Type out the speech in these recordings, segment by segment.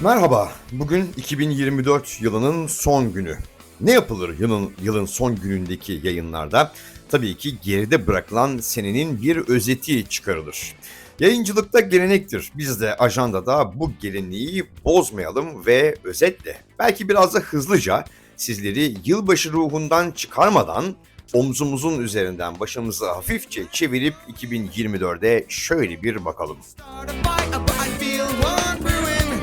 Merhaba, bugün 2024 yılının son günü. Ne yapılır yılın, yılın son günündeki yayınlarda? Tabii ki geride bırakılan senenin bir özeti çıkarılır. Yayıncılıkta gelenektir. Biz de ajandada bu geleneği bozmayalım ve özetle, belki biraz da hızlıca sizleri yılbaşı ruhundan çıkarmadan omzumuzun üzerinden başımızı hafifçe çevirip 2024'e şöyle bir bakalım. Start a fight, but I feel one ruin.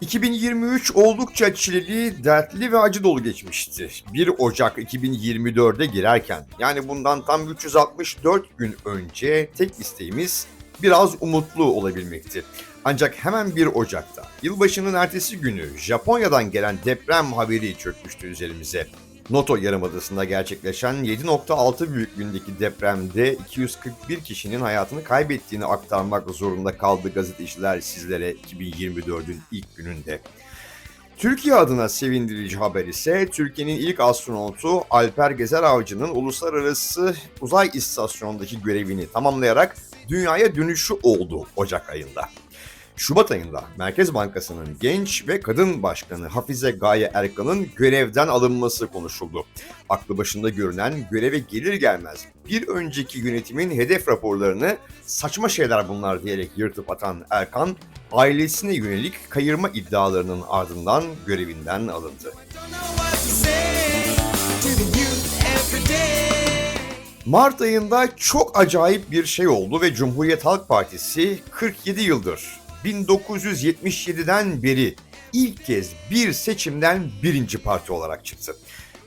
2023 oldukça çileli, dertli ve acı dolu geçmişti. 1 Ocak 2024'e girerken yani bundan tam 364 gün önce tek isteğimiz biraz umutlu olabilmekti. Ancak hemen 1 Ocak'ta yılbaşının ertesi günü Japonya'dan gelen deprem haberi çökmüştü üzerimize. Noto Yarımadası'nda gerçekleşen 7.6 büyüklüğündeki depremde 241 kişinin hayatını kaybettiğini aktarmak zorunda kaldı gazeteciler sizlere 2024'ün ilk gününde. Türkiye adına sevindirici haber ise Türkiye'nin ilk astronotu Alper Gezer Avcı'nın uluslararası uzay istasyonundaki görevini tamamlayarak dünyaya dönüşü oldu Ocak ayında. Şubat ayında Merkez Bankası'nın genç ve kadın başkanı Hafize Gaye Erkan'ın görevden alınması konuşuldu. Aklı başında görünen göreve gelir gelmez bir önceki yönetimin hedef raporlarını saçma şeyler bunlar diyerek yırtıp atan Erkan, ailesine yönelik kayırma iddialarının ardından görevinden alındı. Mart ayında çok acayip bir şey oldu ve Cumhuriyet Halk Partisi 47 yıldır 1977'den beri ilk kez bir seçimden birinci parti olarak çıktı.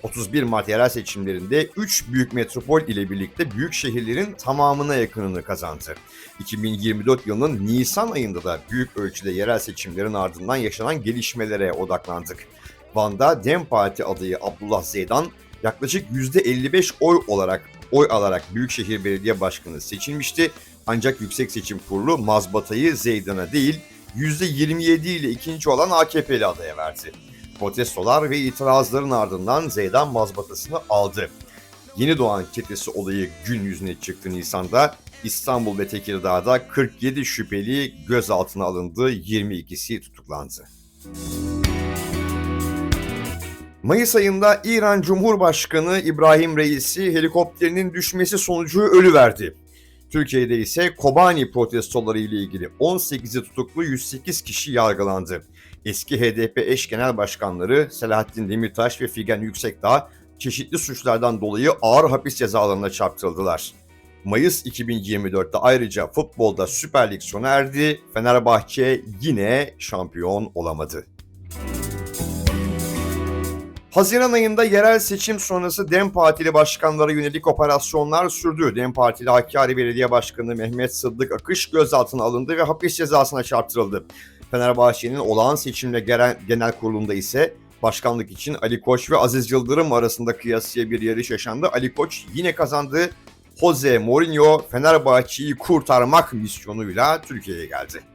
31 Mart yerel seçimlerinde 3 büyük metropol ile birlikte büyük şehirlerin tamamına yakınını kazandı. 2024 yılının Nisan ayında da büyük ölçüde yerel seçimlerin ardından yaşanan gelişmelere odaklandık. Van'da DEM Parti adayı Abdullah Zeydan yaklaşık %55 oy olarak oy alarak Büyükşehir Belediye Başkanı seçilmişti. Ancak Yüksek Seçim Kurulu mazbatayı Zeydan'a değil %27 ile ikinci olan AKP'li adaya verdi. Protestolar ve itirazların ardından Zeydan mazbatasını aldı. Yeni doğan çetesi olayı gün yüzüne çıktı Nisan'da. İstanbul ve Tekirdağ'da 47 şüpheli gözaltına alındı, 22'si tutuklandı. Mayıs ayında İran Cumhurbaşkanı İbrahim Reisi helikopterinin düşmesi sonucu ölüverdi. Türkiye'de ise Kobani protestoları ile ilgili 18'i tutuklu 108 kişi yargılandı. Eski HDP eş genel başkanları Selahattin Demirtaş ve Figen Yüksekdağ çeşitli suçlardan dolayı ağır hapis cezalarına çarptırıldılar. Mayıs 2024'te ayrıca futbolda Süper Lig sona erdi. Fenerbahçe yine şampiyon olamadı. Haziran ayında yerel seçim sonrası DEM Partili başkanlara yönelik operasyonlar sürdü. DEM Partili Hakkari Belediye Başkanı Mehmet Sıddık Akış gözaltına alındı ve hapis cezasına çarptırıldı. Fenerbahçe'nin olağan seçimle genel, genel kurulunda ise başkanlık için Ali Koç ve Aziz Yıldırım arasında kıyasıya bir yarış yaşandı. Ali Koç yine kazandı. Jose Mourinho Fenerbahçe'yi kurtarmak misyonuyla Türkiye'ye geldi.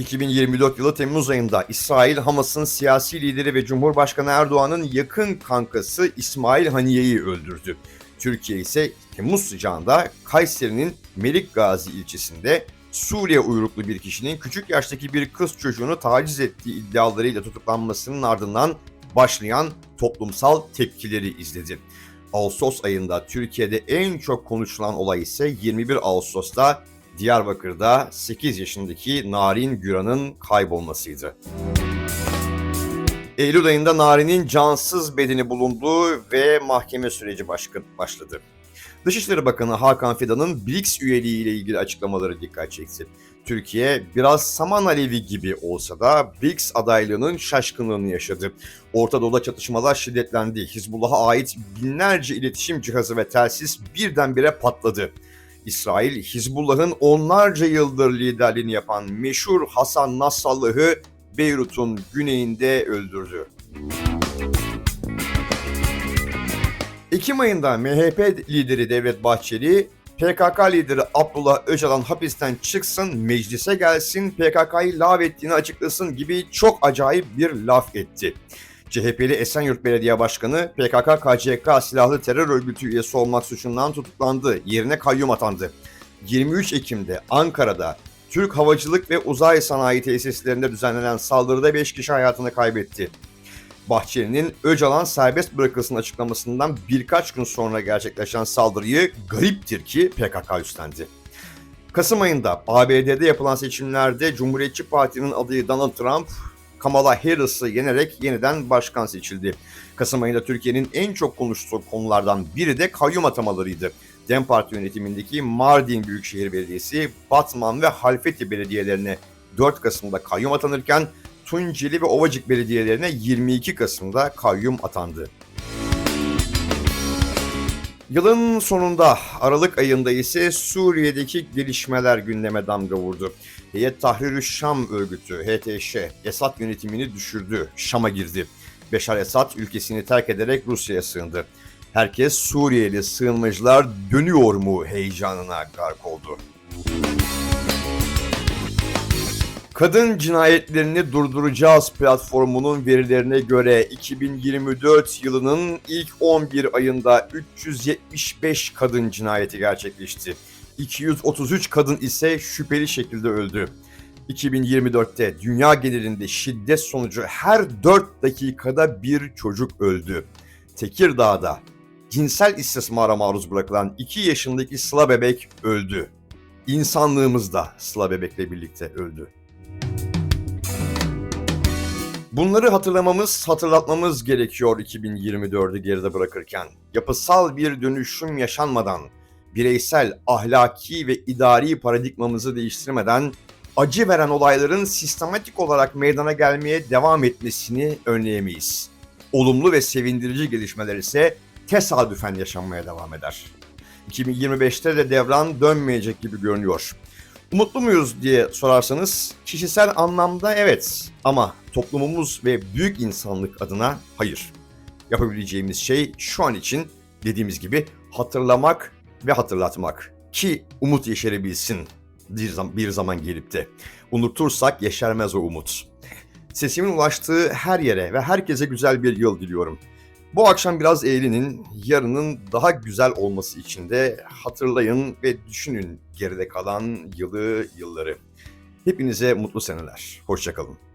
...2024 yılı Temmuz ayında İsrail Hamas'ın siyasi lideri ve Cumhurbaşkanı Erdoğan'ın yakın kankası İsmail Haniye'yi öldürdü. Türkiye ise Temmuz sıcağında Kayseri'nin Melik Gazi ilçesinde Suriye uyruklu bir kişinin küçük yaştaki bir kız çocuğunu taciz ettiği iddialarıyla tutuklanmasının ardından başlayan toplumsal tepkileri izledi. Ağustos ayında Türkiye'de en çok konuşulan olay ise 21 Ağustos'ta Diyarbakır'da 8 yaşındaki Narin Güran'ın kaybolmasıydı. Eylül ayında Narin'in cansız bedeni bulundu ve mahkeme süreci başladı. Dışişleri Bakanı Hakan Fidan'ın BRICS üyeliği ile ilgili açıklamaları dikkat çekti. Türkiye biraz saman alevi gibi olsa da BRICS adaylığının şaşkınlığını yaşadı. Orta Doğu'da çatışmalar şiddetlendi. Hizbullah'a ait binlerce iletişim cihazı ve telsiz birdenbire patladı. İsrail, Hizbullah'ın onlarca yıldır liderliğini yapan meşhur Hasan Nasrallah'ı Beyrut'un güneyinde öldürdü. Ekim ayında MHP lideri Devlet Bahçeli, PKK lideri Abdullah Öcalan hapisten çıksın, meclise gelsin, PKK'yı lağvettiğini açıklasın gibi çok acayip bir laf etti. CHP'li Esenyurt Belediye Başkanı PKK-KCK silahlı terör örgütü üyesi olmak suçundan tutuklandı. Yerine kayyum atandı. 23 Ekim'de Ankara'da Türk Havacılık ve Uzay Sanayi Tesislerinde düzenlenen saldırıda 5 kişi hayatını kaybetti. Bahçeli'nin Öcalan serbest bırakılsın açıklamasından birkaç gün sonra gerçekleşen saldırıyı gariptir ki PKK üstlendi. Kasım ayında ABD'de yapılan seçimlerde Cumhuriyetçi Parti'nin adayı Donald Trump, Kamala Harris'ı yenerek yeniden başkan seçildi. Kasım ayında Türkiye'nin en çok konuştuğu konulardan biri de kayyum atamalarıydı. DEM Parti yönetimindeki Mardin Büyükşehir Belediyesi, Batman ve Halfeti belediyelerine 4 Kasım'da kayyum atanırken Tunceli ve Ovacık belediyelerine 22 Kasım'da kayyum atandı. Yılın sonunda Aralık ayında ise Suriye'deki gelişmeler gündeme damga vurdu. Heyet Tahrir-ü Şam örgütü HTŞ Esad yönetimini düşürdü, Şam'a girdi. Beşar Esad ülkesini terk ederek Rusya'ya sığındı. Herkes Suriyeli sığınmacılar dönüyor mu heyecanına gark oldu. Kadın cinayetlerini durduracağız platformunun verilerine göre 2024 yılının ilk 11 ayında 375 kadın cinayeti gerçekleşti. 233 kadın ise şüpheli şekilde öldü. 2024'te dünya genelinde şiddet sonucu her 4 dakikada bir çocuk öldü. Tekirdağ'da cinsel istismara maruz bırakılan 2 yaşındaki Sıla bebek öldü. İnsanlığımız da Sıla bebekle birlikte öldü. Bunları hatırlamamız, hatırlatmamız gerekiyor 2024'ü geride bırakırken. Yapısal bir dönüşüm yaşanmadan, bireysel, ahlaki ve idari paradigmamızı değiştirmeden acı veren olayların sistematik olarak meydana gelmeye devam etmesini önleyemeyiz. Olumlu ve sevindirici gelişmeler ise tesadüfen yaşanmaya devam eder. 2025'te de devran dönmeyecek gibi görünüyor. Umutlu muyuz diye sorarsanız kişisel anlamda evet ama toplumumuz ve büyük insanlık adına hayır. Yapabileceğimiz şey şu an için dediğimiz gibi hatırlamak ve hatırlatmak ki umut yeşerebilsin bir zaman, bir zaman gelip de. Unutursak yeşermez o umut. Sesimin ulaştığı her yere ve herkese güzel bir yıl diliyorum. Bu akşam biraz eğlenin, yarının daha güzel olması için de hatırlayın ve düşünün geride kalan yılı, yılları. Hepinize mutlu seneler. Hoşçakalın.